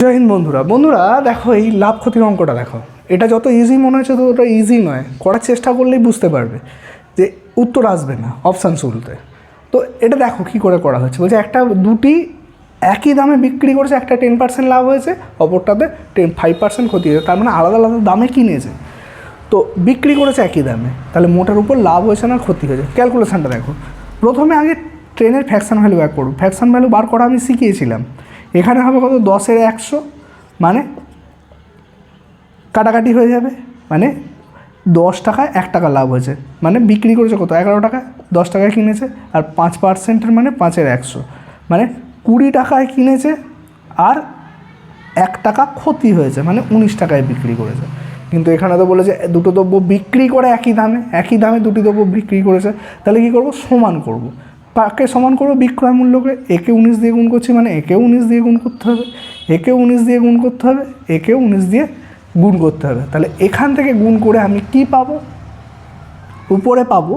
জয় হিন্দ বন্ধুরা। বন্ধুরা, দেখো এই লাভ ক্ষতির অঙ্কটা দেখো। এটা যত ইজি মনে হচ্ছে তো ওটা ইজি নয়। করার চেষ্টা করলেই বুঝতে পারবে যে উত্তর আসবে না অপশান শুরুতে তো এটা দেখো কী করে করা হচ্ছে। বলছে একটা দুটি একই দামে বিক্রি করেছে, একটা টেন পার্সেন্ট লাভ হয়েছে, অপরটাতে টেন ফাইভ পার্সেন্ট ক্ষতি হয়েছে। তার মানে আলাদা আলাদা দামে কিনেছে। তো বিক্রি করেছে একই দামে। তাহলে মোটার উপর লাভ হয়েছে না ক্ষতি হয়েছে? ক্যালকুলেশানটা দেখো। প্রথমে আগে ট্রেনের ফ্যাকশন ভ্যালু বার করব ফ্যাকশন ভ্যালু বার করা আমি শিখিয়েছিলাম। এখানে হবে কত? দশের একশো মানে কাটাকাটি হয়ে যাবে মানে দশ টাকায় এক টাকা লাভ হয়েছে। মানে বিক্রি করেছে কত? এগারো টাকায় দশ টাকায় কিনেছে, আর পাঁচ পার্সেন্টের মানে পাঁচের একশো। মানে কুড়ি টাকায় কিনেছে, আর এক টাকা ক্ষতি হয়েছে মানে উনিশ টাকায় বিক্রি করেছে। কিন্তু এখানে তো বলেছে, দুটো দ্রব্য বিক্রি করে একই দামে একই দামে দুটি দ্রব্য বিক্রি করেছে, তাহলে কী করব? সমান করব। কাকে সমান করব? বিক্রয় মূল্যকে। একে উনিশ দিয়ে গুণ করছি মানে একে উনিশ দিয়ে গুণ করতে হবে। একে উনিশ দিয়ে গুণ করতে হবে। একে উনিশ দিয়ে গুণ করতে হবে। তাহলে এখান থেকে গুণ করে আমি কি পাবো? উপরে পাবো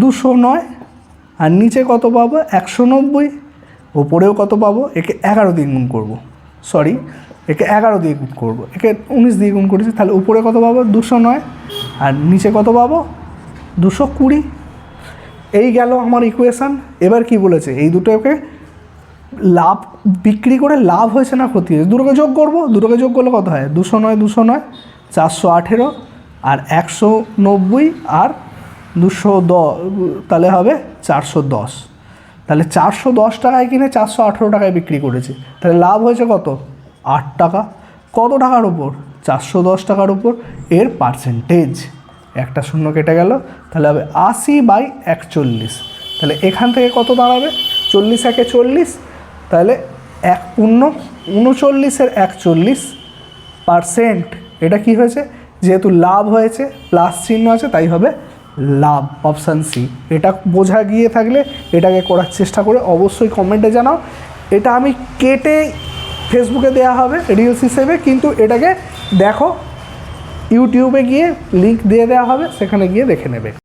দুশো নয়, আর নিচে কত পাবো? একশো নব্বই, ওপরেও কত পাবো? একে এগারো দিয়ে গুণ করব। সরি একে এগারো দিয়ে গুণ করব। একে উনিশ দিয়ে গুণ করেছি। তাহলে উপরে কত পাবো? দুশো নয়, আর নিচে কত পাবো? দুশো কুড়ি। এই গেল আমার ইকুয়েশান এবার কি বলেছে? এই দুটোকে লাভ, বিক্রি করে লাভ হয়েছে না ক্ষতি হয়েছে? দুটোকে যোগ করব। দুটোকে যোগ করলে কত হয়? দুশো নয় দুশো নয়, চারশো আঠেরো আর একশো নব্বই আর দুশো দ, তাহলে হবে চারশো দশ। তাহলে চারশো দশ টাকায় কিনে চারশো আঠেরো টাকায় বিক্রি করেছে। তাহলে লাভ হয়েছে কত? আট টাকা। কত টাকার উপর? চারশো দশ টাকার উপর। এর পার্সেন্টেজ একটা শূন্য কেটে গেল, তাহলে হবে আশি বাই একচল্লিশ। তাহলে এখান থেকে কত দাঁড়াবে? চল্লিশ একে চল্লিশ, তাহলে এক পূর্ণ উনচল্লিশের একচল্লিশ পারসেন্ট। এটা কি হয়েছে? যেহেতু লাভ হয়েছে, প্লাস চিহ্ন আছে, তাই হবে লাভ, অপশান সি। এটা বোঝা গিয়ে থাকলে এটাকে করার চেষ্টা করে অবশ্যই কমেন্টে জানাও। এটা আমি কেটে ফেসবুকে দেওয়া হবে রিলস হিসেবে, কিন্তু এটাকে দেখো ইউটিউবে গিয়ে লিঙ্ক দিয়ে দেওয়া হবে সেখানে গিয়ে দেখে নেবে।